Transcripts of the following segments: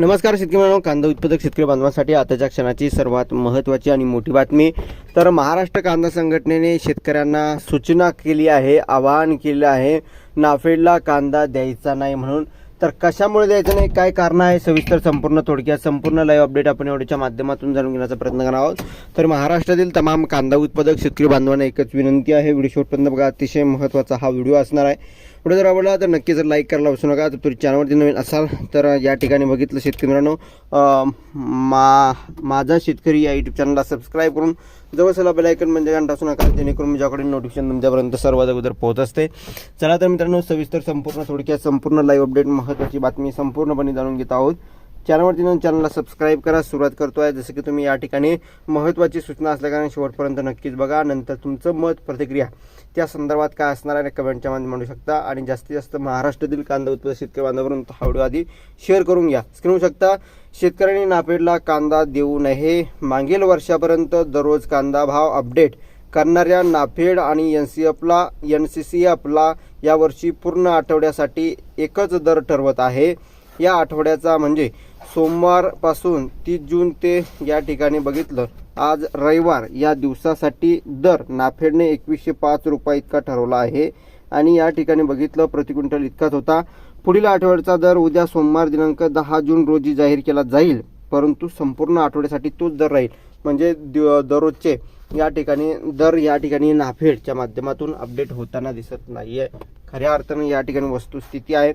नमस्कार शेतकरी मित्रांनो कांदा उत्पादक शेतकरी बांधवांसाठी आताच्या क्षणाची सर्वात महत्त्वाची आणि मोठी बातमी. तर महाराष्ट्र कांदा संघटनेने शेतकऱ्यांना सूचना केली आहे आवाहन केलं आहे नाफेडला कांदा द्यायचा नाही म्हणून. तर कशामुळे द्यायचं नाही काय कारण आहे सविस्तर संपूर्ण थोडक्यात संपूर्ण लाईव्ह अपडेट आपण एवढ्याच्या माध्यमातून जाणून घेण्याचा प्रयत्न करणार आहोत. तर महाराष्ट्रातील तमाम कांदा उत्पादक शेतकरी बांधवांना एकच विनंती आहे व्हिडिओ शेवटपर्यंत बघा अतिशय महत्त्वाचा हा व्हिडिओ असणार आहे. व्हिडिओ जर आवडला तर नक्की जर लाईक करायला विसरू नका तर तुम्ही चॅनलवरती नवीन असाल तर या ठिकाणी बघितलं शेतकरी मित्रांनो मा माझा शेतकरी या यूट्यूब चॅनलला सबस्क्राईब करून जवळसला बेलायकन म्हणजे घंटा असू नका जेणेकरून माझ्याकडे नोटिफिकेशन तुमच्यापर्यंत सर्वात अगोदर पोहोच असते. चला तर मित्रांनो सविस्तर संपूर्ण थोडक्यात संपूर्ण लाईव्ह अपडेट महत्त्वाची बातमी संपूर्णपणे जाणून घेत आहोत. चॅनलवरती नवीन चॅनलला सबस्क्राईब करा. सुरुवात करतो आहे जसं की तुम्ही या ठिकाणी महत्त्वाची सूचना असल्याकारणे शेवटपर्यंत नक्कीच बघा. नंतर तुमचं मत प्रतिक्रिया त्या संदर्भात काय असणार आहे कमेंटच्या मध्ये म्हणू शकता. आणि जास्तीत जास्त महाराष्ट्रातील कांदा उत्पादक शेतकरी बांधवापर्यंत हा व्हिडिओ आधी शेअर करून घ्या. स्क्रीन शकता शेतकऱ्यांनी नापेडला कांदा देऊ नये. मागील वर्षापर्यंत दररोज कांदा भाव अपडेट करणाऱ्या नाफेड आणि एन सी एफला एन सी सी एफला यावर्षी पूर्ण आठवड्यासाठी एकच दर ठरवत आहे. या आठवड्याचा म्हणजे सोमवारपासून तीस जून ते या ठिकाणी बघितलं. आज रविवार या दिवसासाठी दर नाफेडने एकवीसशे पाच रुपये इतका ठरवला आहे. आणि या ठिकाणी बघितलं प्रति क्विंटल इतकाच होता. पुढील आठवड्याचा दर उद्या सोमवार दिनांक दहा जून रोजी जाहीर केला जाईल परंतु संपूर्ण आठवड्यासाठी तोच दर राहील. म्हणजे दररोजचे या ठिकाणी दर या ठिकाणी नाफेडच्या माध्यमातून अपडेट होताना दिसत नाहीये. खऱ्या अर्थानं या ठिकाणी वस्तुस्थिती आहे.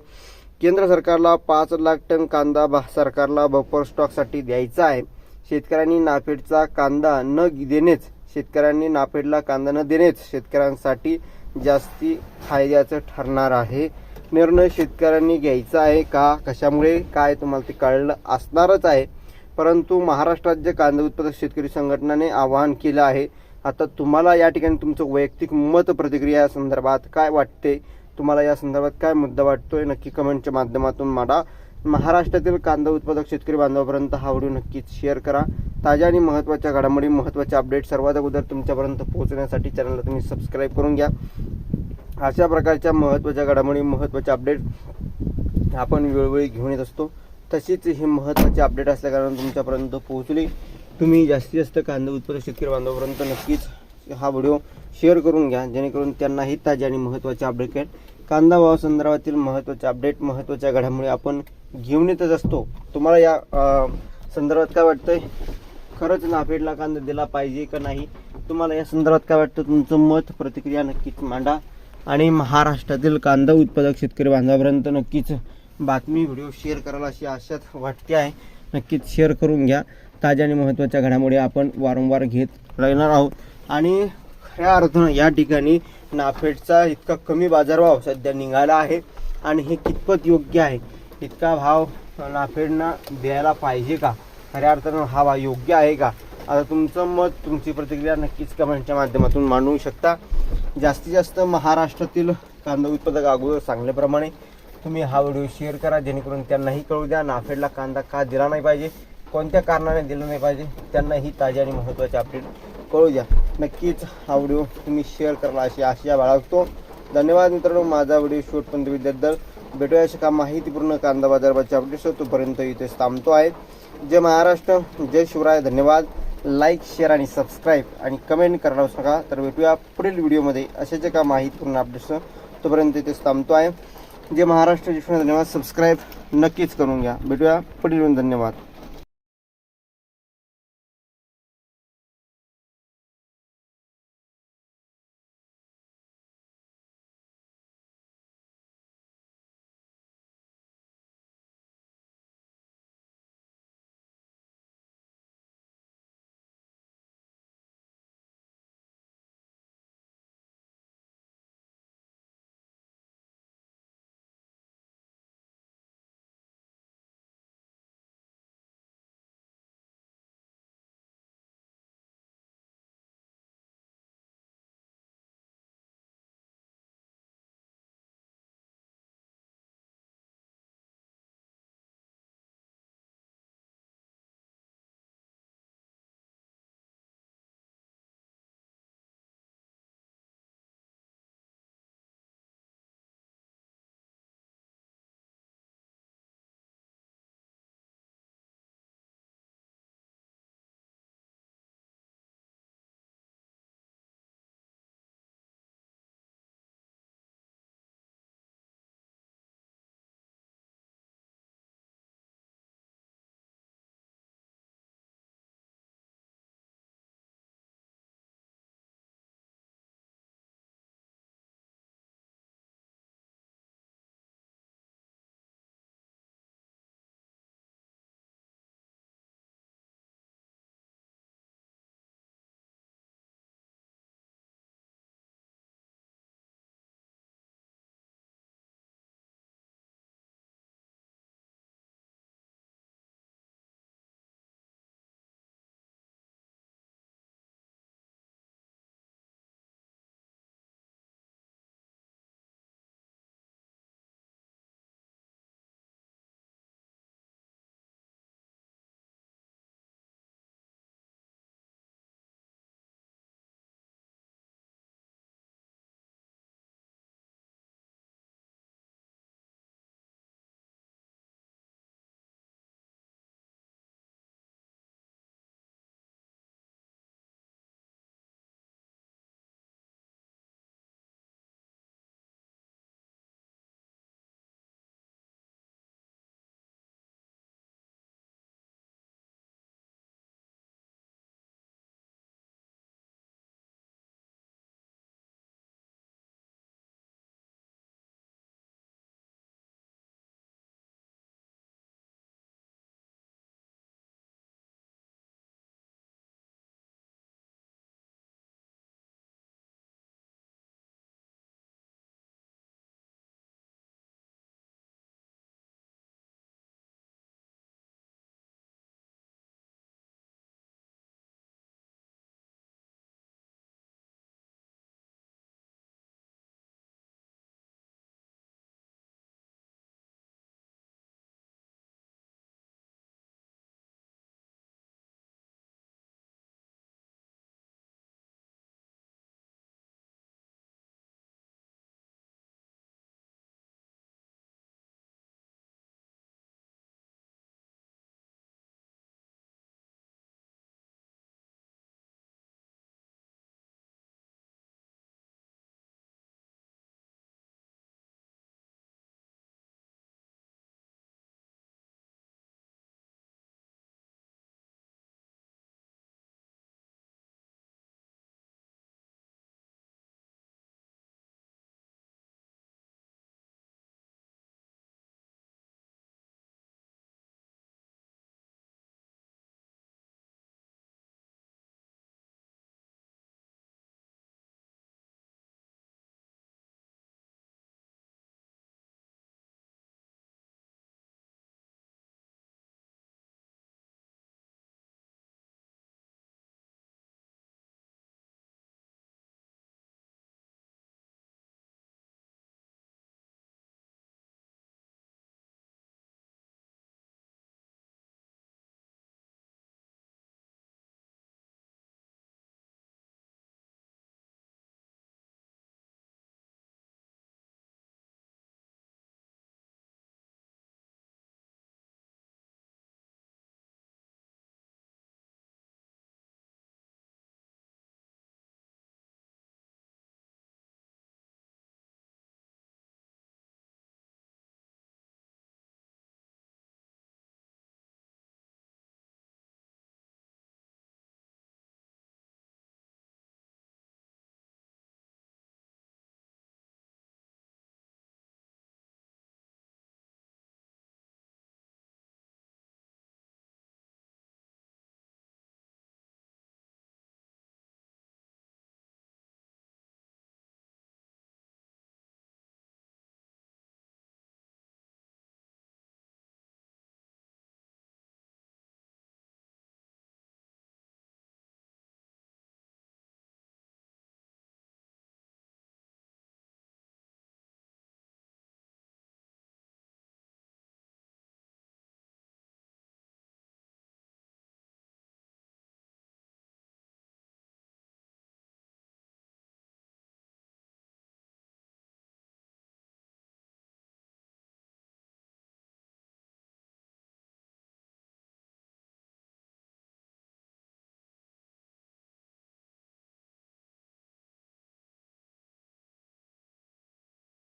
केंद्र सरकारला पाच लाख टन कांदा सरकारला बफर स्टॉकसाठी द्यायचा आहे. शेतकऱ्यांनी नाफेडचा कांदा न देणेच शेतकऱ्यांनी नाफेडला कांदा न देणेच शेतकऱ्यांसाठी जास्ती फायद्याचं ठरणार आहे. निर्णय शेतकऱ्यांनी घ्यायचा आहे का? कशामुळे? काय तुम्हाला ते कळलं असणारच आहे. परंतु महाराष्ट्र राज्य कांदा उत्पादक शेतकरी संघटनेने आवाहन केलं आहे. आता तुम्हाला या ठिकाणी तुमचं वैयक्तिक मत प्रतिक्रिया संदर्भात काय वाटते? तुम्हाला या संदर्भात काय मुद्दा वाटतोय नक्की कमेंटच्या माध्यमातून मांडा. महाराष्ट्रातील कांदा उत्पादक शेतकरी बांधवापर्यंत हा व्हिडिओ नक्कीच शेअर करा. ताज्या आणि महत्त्वाच्या घडामोडी महत्त्वाच्या अपडेट सर्वात अगोदर तुमच्यापर्यंत पोहोचण्यासाठी चॅनलला तुम्ही सबस्क्राईब करून घ्या. अशा प्रकारच्या महत्त्वाच्या घडामोडी महत्त्वाचे अपडेट आपण वेळोवेळी घेऊन येत असतो. तशीच ही महत्त्वाची अपडेट असल्याकारणाने तुमच्यापर्यंत पोहोचली. तुम्ही जास्तीत जास्त कांदा उत्पादक शेतकरी बांधवापर्यंत नक्कीच हा व्हिडिओ शेअर करून घ्या जेणेकरून त्यांनाही ताजे आणि महत्त्वाचे अपडेट कांदा भावासंदर्भातील संदर्भातील महत्त्वाचे अपडेट महत्त्वाच्या घडामोडी आपण घेऊन येतच असतो. तुम्हाला या संदर्भात काय वाटतंय? खरंच नाफेडला कांदा दिला पाहिजे का नाही? तुम्हाला या संदर्भात काय वाटतं? तुमचं मत प्रतिक्रिया नक्कीच मांडा. आणि महाराष्ट्रातील कांदा उत्पादक शेतकरी बांधवापर्यंत नक्कीच बातमी व्हिडिओ शेअर करायला अशी आशा वाटते आहे. नक्कीच शेअर करून घ्या. ताज्या आणि महत्त्वाच्या घडामोडी आपण वारंवार घेत राहणार आहोत. आणि खऱ्या अर्थानं या ठिकाणी नाफेडचा इतका कमी बाजारभाव सध्या निघाला आहे आणि हे कितपत योग्य आहे? इतका भाव नाफेडना द्यायला पाहिजे का? खऱ्या अर्थानं हा भाव योग्य आहे का? आता तुमचं मत तुमची प्रतिक्रिया नक्कीच कमेंटच्या माध्यमातून मांडू शकता. जास्तीत जास्त महाराष्ट्रातील कांदा उत्पादक अगोदर सांगल्याप्रमाणे तुम्ही हा व्हिडिओ शेअर करा जेणेकरून त्यांनाही कळू द्या नाफेडला कांदा का दिला नाही पाहिजे कोणत्या कारणाने दिला नाही पाहिजे त्यांनाही ताजे आणि महत्त्वाचे अपडेट कळू द्या. नक्कीच हा व्हिडिओ तुम्ही शेअर करायला अशी आशा बाळगतो. धन्यवाद मित्रांनो माझा व्हिडिओ शूट पण विद्यार्थी भेटूया अशा का माहितीपूर्ण कांदा बाजारभावाच्या अपडेट्स तोपर्यंत इथे थांबतो आहे. जय महाराष्ट्र जय शिवराय धन्यवाद. लाईक शेअर आणि सबस्क्राईब आणि कमेंट करायला नका. तर भेटूया पुढील व्हिडिओमध्ये अशाच का माहितीपूर्ण अपडेट्स तोपर्यंत इथेच थांबतो आहे. जे महाराष्ट्र जय धन्यवाद. सबस्क्राईब नक्कीच करून घ्या. भेटूया पुढील धन्यवाद.